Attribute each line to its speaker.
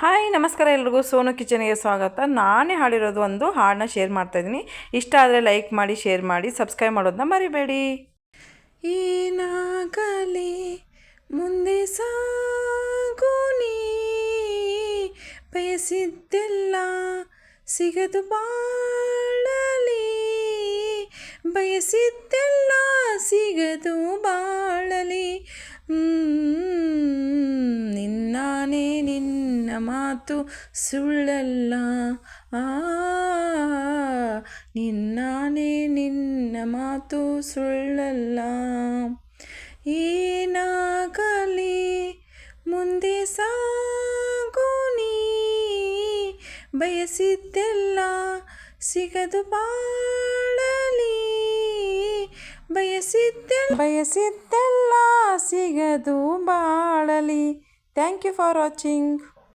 Speaker 1: Hi, ನಮಸ್ಕಾರ ಎಲ್ರಿಗೂ. ಸೋನು ಕಿಚನ್ಗೆ ಸ್ವಾಗತ. ನಾನೇ ಹಾಡಿರೋದು ಒಂದು ಹಾಡನ್ನ ಶೇರ್ ಮಾಡ್ತಾಯಿದ್ದೀನಿ ಇಷ್ಟ ಆದರೆ ಲೈಕ್ ಮಾಡಿ, ಶೇರ್ ಮಾಡಿ, ಸಬ್ಸ್ಕ್ರೈಬ್ ಮಾಡೋದನ್ನ ಮರಿಬೇಡಿ. ಏನಾಗಲಿ ಮುಂದೆ ಸಾಗು ನೀ. ಬಯಸಿದ್ದೆಲ್ಲ ಸಿಗದು ಬಾಳಲಿ. ಬಯಸಿದ್ದೆಲ್ಲ ಸಿಗದು ಬಾಳಲಿ. ನಿನ್ನಾನೇ ನಿನ್ನ ಮಾತು ಸುಳ್ಳಲ್ಲ. ಆ, ನಿನ್ನಾನೇ ನಿನ್ನ ಮಾತು ಸುಳ್ಳಲ್ಲ. ಏನಾಗಲಿ ಮುಂದೆ ಸಾಗು ಬಯಸಿದ್ದೆಲ್ಲ ಸಿಗದು ಬಾಳಲಿ. ಬಯಸಿದ್ದೆಲ್ಲ ಬಯಸಿದ್ದೆಲ್ಲ ಸಿಗದು ಬಾಳಲಿ. Thank you for watching